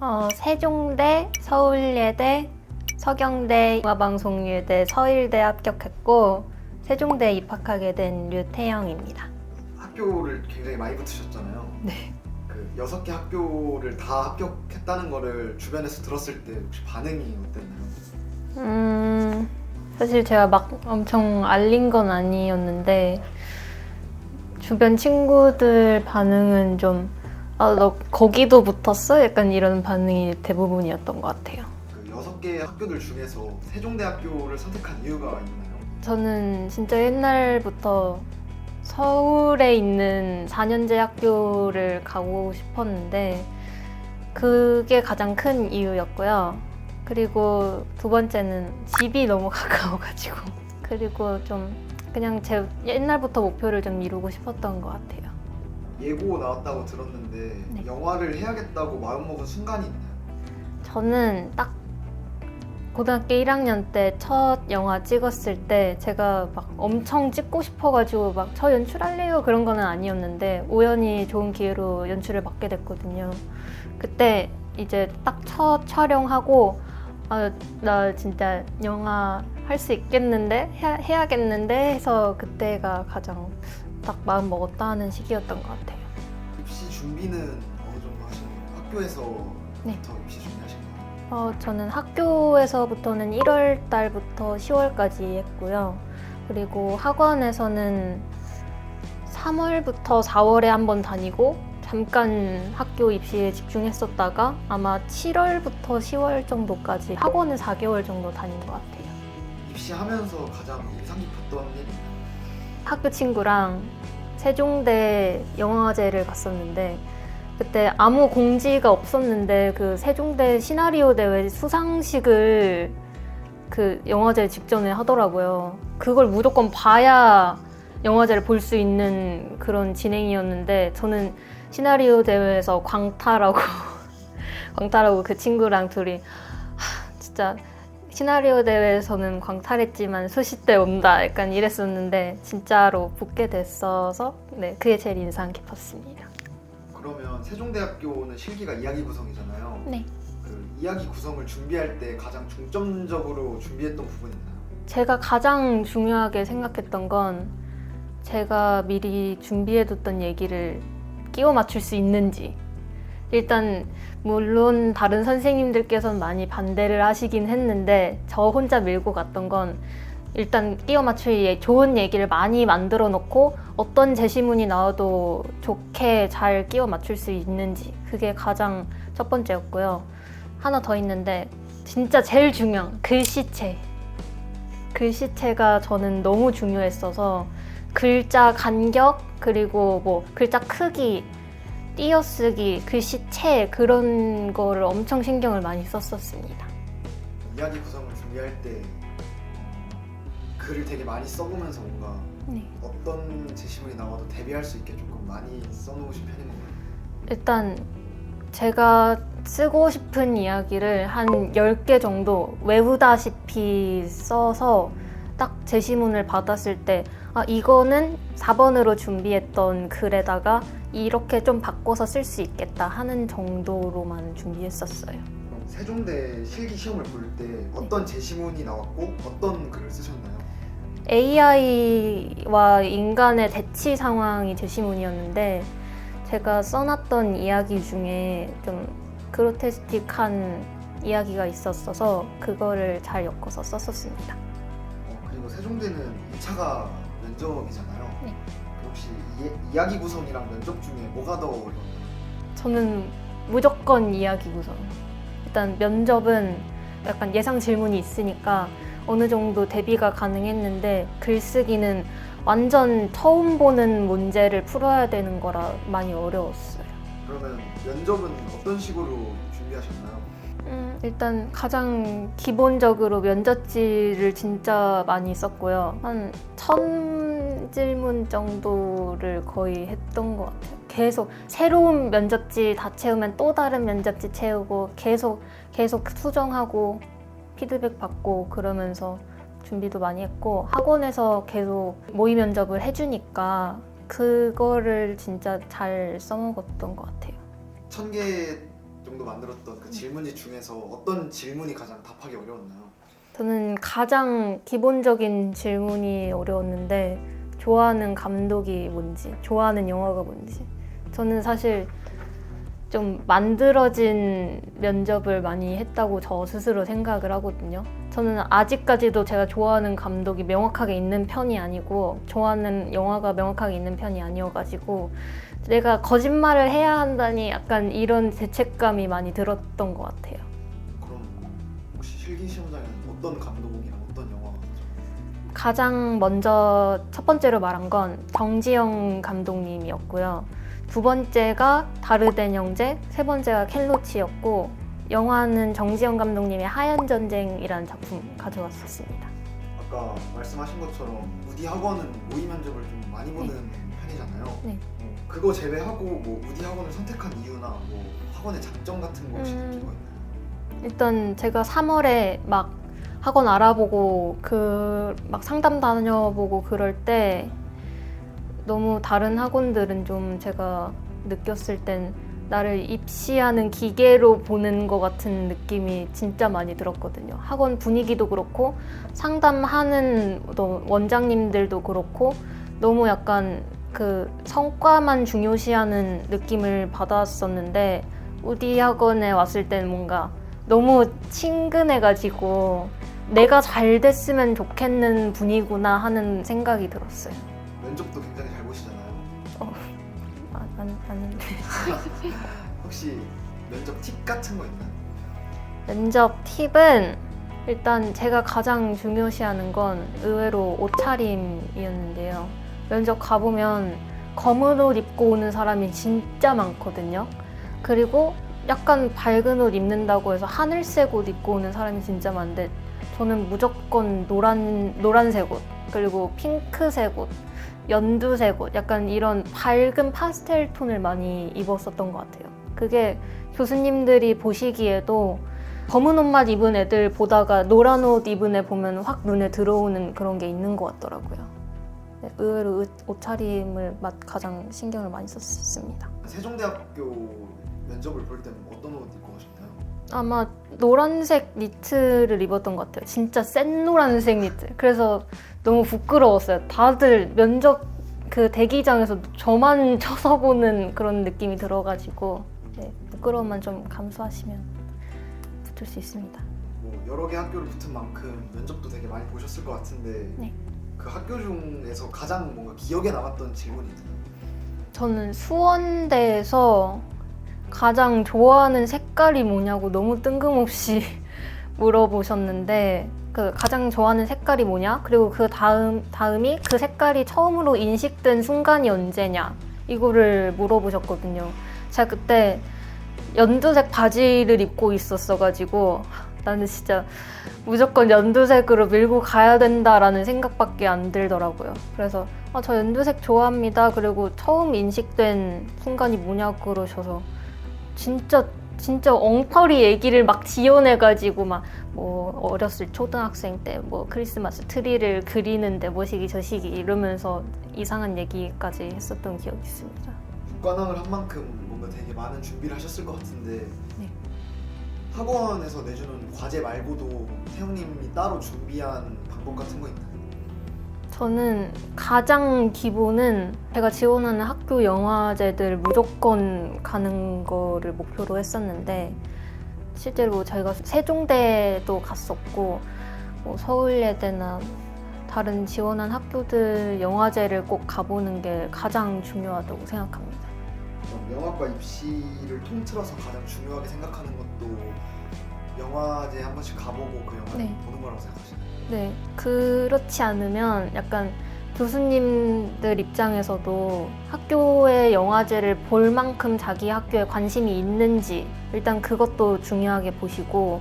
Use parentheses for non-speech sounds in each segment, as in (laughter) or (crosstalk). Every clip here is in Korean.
어, 세종대, 서울예대, 서경대, 영화방송예대, 서일대 합격했고 세종대 입학하게 된 류태영입니다. 학교를 굉장히 많이 붙으셨잖아요. 네. 그 여섯 개 학교를 다 합격했다는 거를 주변에서 들었을 때 혹시 반응이 어땠나요? 음, 사실 제가 막 엄청 알린 건 아니었는데 주변 친구들 반응은 좀 아, 너 거기도 붙었어? 약간 이런 반응이 대부분이었던 것 같아요. 그 여섯 개 학교들 중에서 세종대학교를 선택한 이유가 있나요? 저는 진짜 옛날부터 서울에 있는 4년제 학교를 가고 싶었는데 그게 가장 큰 이유였고요. 그리고 두 번째는 집이 너무 (laughs) 가까워가지고 그리고 좀 그냥 제 옛날부터 목표를 좀 이루고 싶었던 것 같아요. 예고 나왔다고 들었는데 네. 영화를 해야겠다고 마음먹은 순간이 있나요? 저는 딱 고등학교 1학년 때 첫 영화 찍었을 때 제가 막 엄청 찍고 싶어가지고 막 저 연출할래요 그런 거는 아니었는데 우연히 좋은 기회로 연출을 맡게 됐거든요. 그때 이제 딱 첫 촬영하고 아, 나 진짜 영화 할 수 있겠는데 해야, 해야겠는데 해서 그때가 가장 딱 마음 먹었다 하는 시기였던 것 같아요. 입시 준비는 어느 정도 하시나요? 학교에서부터 네. 입시 준비하시나요? 어, 저는 학교에서부터는 1월 달부터 10월까지 했고요. 그리고 학원에서는 3월부터 4월에 한 번 다니고 잠깐 학교 입시에 집중했었다가 아마 7월부터 10월 정도까지 학원을 4개월 정도 다닌 것 같아요. 입시하면서 가장 인상 깊었던 있나요? 학교 친구랑 세종대 영화제를 갔었는데 그때 아무 공지가 없었는데 그 세종대 시나리오 대회 수상식을 그 영화제 직전에 하더라고요. 그걸 무조건 봐야 영화제를 볼 수 있는 그런 진행이었는데 저는 시나리오 대회에서 광탈하고 (laughs) 광탈하고 그 친구랑 둘이 하, 진짜 시나리오 대회에서는 광탈했지만 수시 때 온다 약간 이랬었는데 진짜로 붙게 됐어서 네 그게 제일 인상 깊었습니다. 그러면 세종대학교는 실기가 이야기 구성이잖아요. 네. 그 이야기 구성을 준비할 때 가장 중점적으로 준비했던 부분이 있나요? 제가 가장 중요하게 생각했던 건 제가 미리 준비해뒀던 얘기를 끼워 맞출 수 있는지. 일단 물론 다른 선생님들께서는 많이 반대를 하시긴 했는데 저 혼자 밀고 갔던 건 일단 끼워 예- 좋은 얘기를 많이 만들어 놓고 어떤 제시문이 나와도 좋게 잘 끼워 맞출 수 있는지 그게 가장 첫 번째였고요. 하나 더 있는데 진짜 제일 중요한 글씨체. 글씨체가 저는 너무 중요했어서 글자 간격 그리고 뭐 글자 크기 띄어쓰기 글씨체 그런 거를 엄청 신경을 많이 썼었습니다. 이야기 구성을 준비할 때 글을 되게 많이 써보면서 뭔가 네. 어떤 제시문이 나와도 대비할 수 있게 조금 많이 써놓으신 편인 건가요? 일단 제가 쓰고 싶은 이야기를 한 10개 정도 외우다시피 써서 딱 제시문을 받았을 때 아, 이거는 4번으로 준비했던 글에다가 이렇게 좀 바꿔서 쓸 수 있겠다 하는 정도로만 준비했었어요. 그럼 세종대 실기 시험을 볼 때 어떤 제시문이 나왔고 어떤 글을 쓰셨나요? AI와 인간의 대치 상황이 제시문이었는데 제가 써놨던 이야기 중에 좀 그로테스틱한 이야기가 있었어서 그거를 잘 엮어서 썼었습니다. 세종대는 2차가 면접이잖아요. 네. 그 혹시 이, 이야기 구성이랑 면접 중에 뭐가 더 어려웠나요? 저는 무조건 이야기 구성. 일단 면접은 약간 예상 질문이 있으니까 어느 정도 대비가 가능했는데 글쓰기는 완전 처음 보는 문제를 풀어야 되는 거라 많이 어려웠어요. 그러면 면접은 어떤 식으로 준비하셨나요? 음, 일단 가장 기본적으로 면접지를 진짜 많이 썼고요. 한 천 질문 정도를 거의 했던 것 같아요. 계속 새로운 면접지 다 채우면 또 다른 면접지 채우고 계속 계속 수정하고 피드백 받고 그러면서 준비도 많이 했고 학원에서 계속 모의 면접을 해주니까 그거를 진짜 잘 써먹었던 것 같아요. 천 개 정도 만들었던 그 질문지 중에서 어떤 질문이 가장 답하기 어려웠나요? 저는 가장 기본적인 질문이 어려웠는데 좋아하는 감독이 뭔지, 좋아하는 영화가 뭔지. 저는 사실 좀 만들어진 면접을 많이 했다고 저 스스로 생각을 하거든요. 저는 아직까지도 제가 좋아하는 감독이 명확하게 있는 편이 아니고 좋아하는 영화가 명확하게 있는 편이 아니어가지고 내가 거짓말을 해야 한다니 약간 이런 죄책감이 많이 들었던 것 같아요. 그럼 혹시 실기 시험장에는 어떤 감독이랑 어떤 영화가 가장 먼저 첫 번째로 말한 건 정지영 감독님이었고요. 두 번째가 다르덴 형제, 세 번째가 켈로치였고 영화는 정지영 감독님의 하얀 전쟁이라는 작품 가져왔었습니다. 아까 말씀하신 것처럼 우디 학원은 모의 면접을 좀 많이 보는 편이잖아요. 네. 어, 그거 제외하고 뭐 우디 학원을 선택한 이유나 뭐 학원의 장점 같은 거 혹시 음. 거 있나요? 일단 제가 3월에 막 학원 알아보고 그 막 상담 다녀보고 그럴 때 너무 다른 학원들은 좀 제가 느꼈을 땐 나를 입시하는 기계로 보는 것 같은 느낌이 진짜 많이 들었거든요. 학원 분위기도 그렇고 상담하는 또 원장님들도 그렇고 너무 약간 그 성과만 중요시하는 느낌을 받았었는데 우디 학원에 왔을 때는 뭔가 너무 친근해가지고 내가 잘 됐으면 좋겠는 분이구나 하는 생각이 들었어요. 면접도 굉장히 잘 보시잖아요. 아, 난, 나는 (laughs) 혹시 면접 팁 같은 거 있나요? 면접 팁은 일단 제가 가장 중요시하는 건 의외로 옷차림이었는데요. 면접 가보면 검은 옷 입고 오는 사람이 진짜 많거든요. 그리고 약간 밝은 옷 입는다고 해서 하늘색 옷 입고 오는 사람이 진짜 많은데 저는 무조건 노란 노란색 옷 그리고 핑크색 옷, 연두색 옷 약간 이런 밝은 파스텔 톤을 많이 입었었던 것 같아요. 그게 교수님들이 보시기에도 검은 옷만 입은 애들 보다가 노란 옷 입은 애 보면 확 눈에 들어오는 그런 게 있는 것 같더라고요. 네, 의외로 옷- 옷차림을 맛- 가장 신경을 많이 썼습니다. 세종대학교 면접을 볼 때는 어떤 옷 입고 가셨나요? 아마 노란색 니트를 입었던 것 같아요. 진짜 센 노란색 니트. 그래서 너무 부끄러웠어요. 다들 면접 그 대기장에서 저만 (laughs) 쳐다보는 그런 느낌이 들어가지고 네, 부끄러움만 좀 감수하시면 붙을 수 있습니다. 뭐 여러 개 학교를 붙은 만큼 면접도 되게 많이 보셨을 것 같은데 네. 그 학교 중에서 가장 뭔가 기억에 남았던 질문이 있나요? 저는 수원대에서 가장 좋아하는 색깔이 뭐냐고 너무 뜬금없이 (laughs) 물어보셨는데 그 가장 좋아하는 색깔이 뭐냐? 그리고 그 다음 다음이 그 색깔이 처음으로 인식된 순간이 언제냐? 이거를 물어보셨거든요. 제가 그때 연두색 바지를 입고 있었어가지고 나는 진짜 무조건 연두색으로 밀고 가야 된다라는 생각밖에 안 들더라고요. 그래서 아, 저 연두색 좋아합니다. 그리고 처음 인식된 순간이 뭐냐고 그러셔서 진짜 진짜 엉터리 얘기를 막 지어내가지고 막 뭐 어렸을 초등학생 때 뭐 크리스마스 트리를 그리는데 뭐시기 저시기 이러면서 이상한 얘기까지 했었던 기억이 있습니다. 국관왕을 한 만큼 뭔가 되게 많은 준비를 하셨을 것 같은데 네. 학원에서 내주는 과제 말고도 태영님이 따로 준비한 방법 같은 거 있나요? 저는 가장 기본은 제가 지원하는 학교 영화제들 무조건 가는 거를 목표로 했었는데 실제로 저희가 세종대도 갔었고 뭐 서울예대나 다른 지원한 학교들 영화제를 꼭 가보는 게 가장 중요하다고 생각합니다. 영화과 입시를 통틀어서 가장 중요하게 생각하는 것도 영화제 한 번씩 가보고 그 영화를 네. 보는 거라고 생각하시나요? 네, 그렇지 않으면 약간 교수님들 입장에서도 학교의 영화제를 볼 만큼 자기 학교에 관심이 있는지 일단 그것도 중요하게 보시고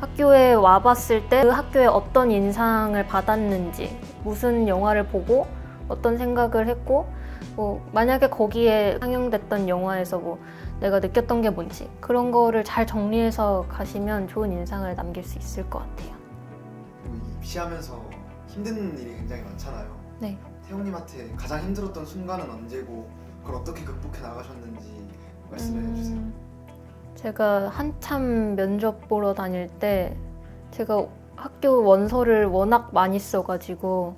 학교에 와봤을 때 그 학교에 어떤 인상을 받았는지 무슨 영화를 보고 어떤 생각을 했고 뭐 만약에 거기에 상영됐던 영화에서 뭐 내가 느꼈던 게 뭔지 그런 거를 잘 정리해서 가시면 좋은 인상을 남길 수 있을 것 같아요. 그리고 이 입시하면서 힘든 일이 굉장히 많잖아요. 네. 태영님한테 가장 힘들었던 순간은 언제고 그걸 어떻게 극복해 나가셨는지 말씀해 주세요. 음, 제가 한참 면접 보러 다닐 때 제가 학교 원서를 워낙 많이 써가지고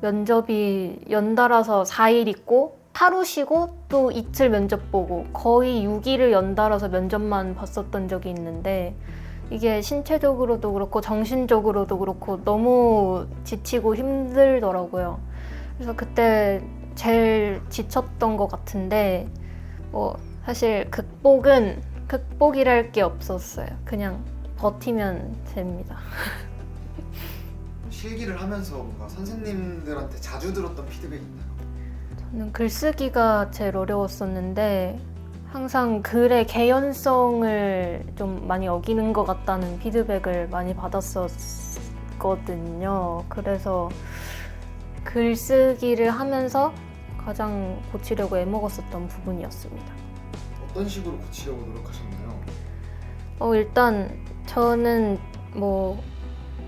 면접이 연달아서 4일 있고 하루 쉬고 또 이틀 면접 보고 거의 6일을 연달아서 면접만 봤었던 적이 있는데 이게 신체적으로도 그렇고 정신적으로도 그렇고 너무 지치고 힘들더라고요. 그래서 그때 제일 지쳤던 것 같은데 뭐 사실 극복은 극복이랄 게 없었어요. 그냥 버티면 됩니다. (laughs) 실기를 하면서 뭔가 선생님들한테 자주 들었던 피드백이 있나요? 저는 글쓰기가 제일 어려웠었는데 항상 글의 개연성을 좀 많이 어기는 것 같다는 피드백을 많이 받았었거든요. 그래서 글쓰기를 하면서 가장 고치려고 애먹었었던 부분이었습니다. 어떤 식으로 고치려고 노력하셨나요? 어, 일단 저는 뭐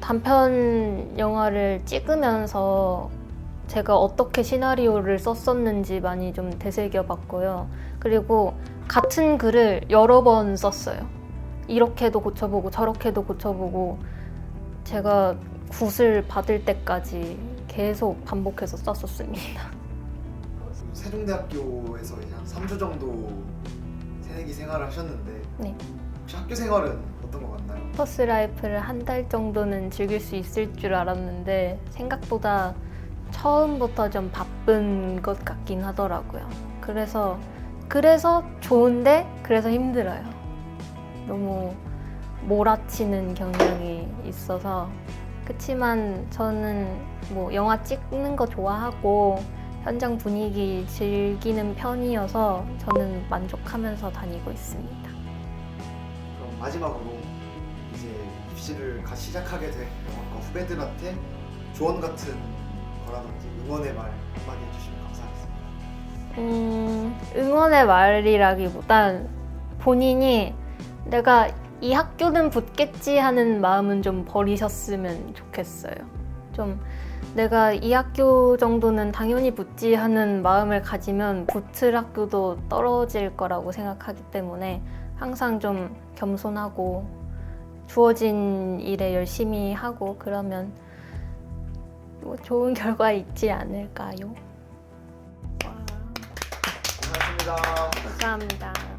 단편 영화를 찍으면서 제가 어떻게 시나리오를 썼었는지 많이 좀 되새겨 봤고요. 그리고 같은 글을 여러 번 썼어요. 이렇게도 고쳐보고 저렇게도 고쳐보고 제가 굿을 받을 때까지 계속 반복해서 썼었습니다. 세종대학교에서 이제 한 3주 정도 새내기 생활을 하셨는데 네. 학교 생활은 어떤 것 같나요? 퍼스 라이프를 한 달 정도는 즐길 수 있을 줄 알았는데 생각보다 처음부터 좀 바쁜 것 같긴 하더라고요. 그래서 그래서 좋은데 그래서 힘들어요. 너무 몰아치는 경향이 있어서 그치만 저는 뭐 영화 찍는 거 좋아하고 현장 분위기 즐기는 편이어서 저는 만족하면서 다니고 있습니다. 마지막으로 이제 입시를 갓 시작하게 될 영화과 후배들한테 조언 같은 거라든지 응원의 말 한마디 해주시면 감사하겠습니다. 음, 응원의 말이라기보단 본인이 내가 이 학교는 붙겠지 하는 마음은 좀 버리셨으면 좋겠어요. 좀 내가 이 학교 정도는 당연히 붙지 하는 마음을 가지면 붙을 학교도 떨어질 거라고 생각하기 때문에 항상 좀 겸손하고 주어진 일에 열심히 하고 그러면 뭐 좋은 (laughs) 결과 있지 않을까요? 고생하셨습니다. 감사합니다.